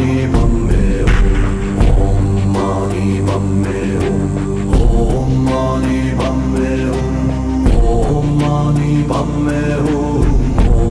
마니 맘메 옴 마니 맘메 옴 마니 맘메 옴 마니 맘메 옴